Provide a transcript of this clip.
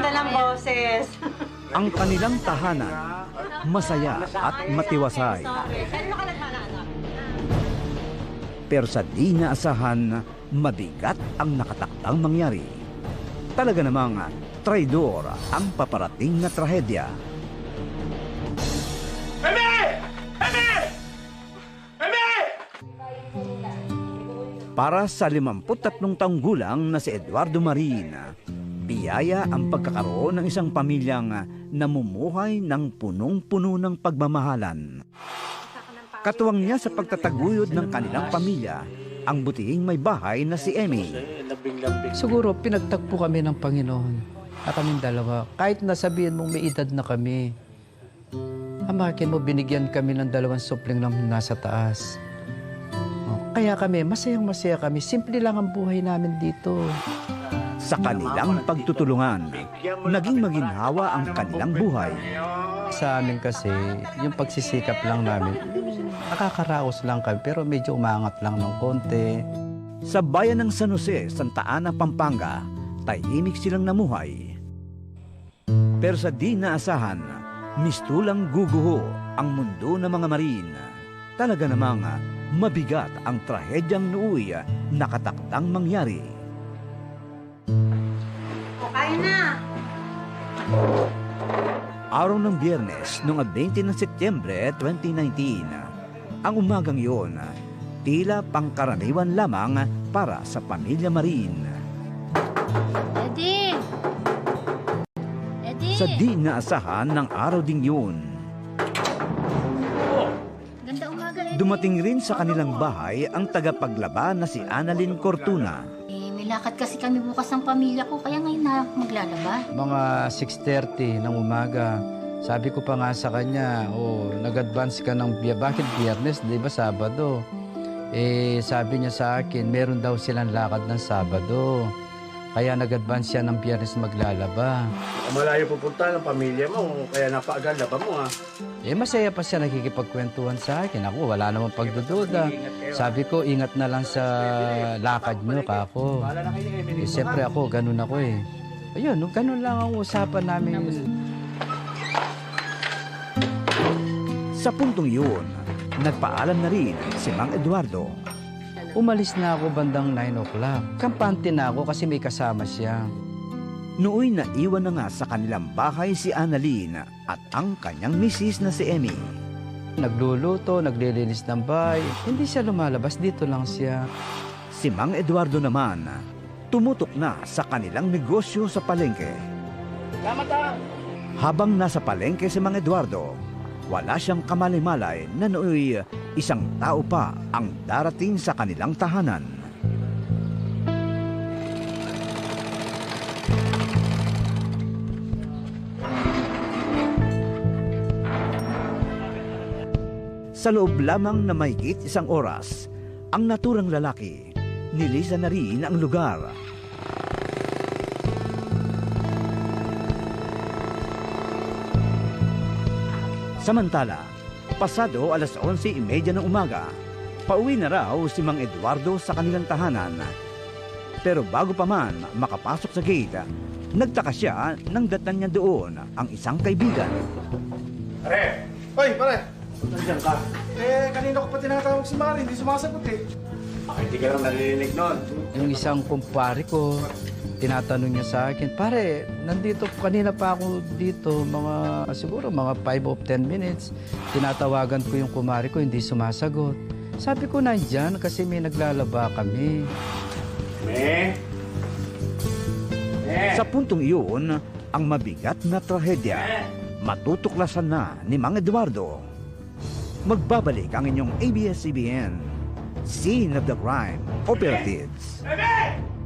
ganda ng boses. Ang kanilang tahanan, masaya at matiwasay. Pero sa di naasahan, mabigat ang nakatakdang mangyari. Talaga namang traidor ang paparating na trahedya. Para sa 53 taong gulang na si Eduardo Marin, biyaya ang pagkakaroon ng isang pamilyang namumuhay ng punong-puno ng pagmamahalan. Katuwang niya sa pagtataguyod ng kanilang pamilya, ang butihing may bahay na si Emmy. Siguro pinagtagpo kami ng Panginoon at kaming dalawa. Kahit nasabihin mong may edad na kami, amakin mo binigyan kami ng dalawang supling ng nasa taas. Kaya kami, masayang masaya kami. Simple lang ang buhay namin dito. Sa kanilang pagtutulungan, naging maginhawa ang kanilang buhay. Sa amin kasi, yung pagsisikap lang namin, nakakaraos lang kami pero medyo umangat lang ng konti. Sa bayan ng San Jose, Santa Ana, Pampanga, tahimik silang namuhay. Pero sa di naasahan, mistulang guguho ang mundo ng mga marin. Talaga namang mabigat ang trahedyang nooy nakatakdang mangyari. O, kain na. Araw ng biyernes noong 20 ng Setyembre 2019, ang umagang iyon, tila pangkaraniwan lamang para sa pamilya Marin. Eddie! Eddie! Sa di naasahan ng araw ding yun, dumating rin sa kanilang bahay ang tagapaglaban na si Annalyn Cortuna. Eh, may lakad kasi kami bukas ng pamilya ko, kaya ngayon na maglalaba. Mga 6.30 ng umaga, sabi ko pa nga sa kanya, oh, nag-advance ka ng biya. Bakit biyernes? Di ba Sabado? Eh, sabi niya sa akin, meron daw silang lakad ng Sabado. Kaya nag-advance siya ng biyernes maglalaba. Malayo pupunta ng pamilya mo, kaya napaagal ba mo ha? Eh, masaya pa siya nakikipagkwentuhan sa akin. Ako, wala namang pagdududa. Sabi ko, ingat na lang sa lakad niyo, kako. Eh, siyempre ako, ganun ako eh. Ayun, ganun lang ang usapan namin. Sa puntong yun, nagpaalam na rin si Mang Eduardo. Umalis na ako bandang 9 o'clock. Kampante na ako kasi may kasama siya. Nooy naiwan na nga sa kanilang bahay si Annalyn at ang kanyang misis na si Emmy. Nagluluto, naglilinis ng bahay. Hindi siya lumalabas, dito lang siya. Si Mang Eduardo naman, tumutok na sa kanilang negosyo sa palengke. Habang nasa palengke si Mang Eduardo, wala siyang kamalimalay na nooy isang tao pa ang darating sa kanilang tahanan. Sa loob lamang na mahigit isang oras, ang naturang lalaki, nilisa na rin ang lugar. Samantala, pasado alas 11.30 ng umaga, pauwi na raw si Mang Eduardo sa kanilang tahanan. Pero bago pa man makapasok sa gate, nagtaka siya nang datan niya doon ang isang kaibigan. Pare! Hoy, pare! Nandiyan ka? Eh, kanina ko pa tinatawag si Mari, hindi sumasagot eh. Bakit hindi ka lang naririnig nun? Yung isang kumpare ko, tinatanong niya sa akin, pare, nandito, kanina pa ako dito, mga, siguro mga 5 of 10 minutes. Tinatawagan ko yung kumare ko, hindi sumasagot. Sabi ko, nandyan kasi may naglalaba kami. Me? Me? Sa puntong iyon, ang mabigat na trahedya, matutuklasan na ni Mang Eduardo. Magbabalik ang inyong ABS-CBN, Scene of the Crime Operatives. Eme!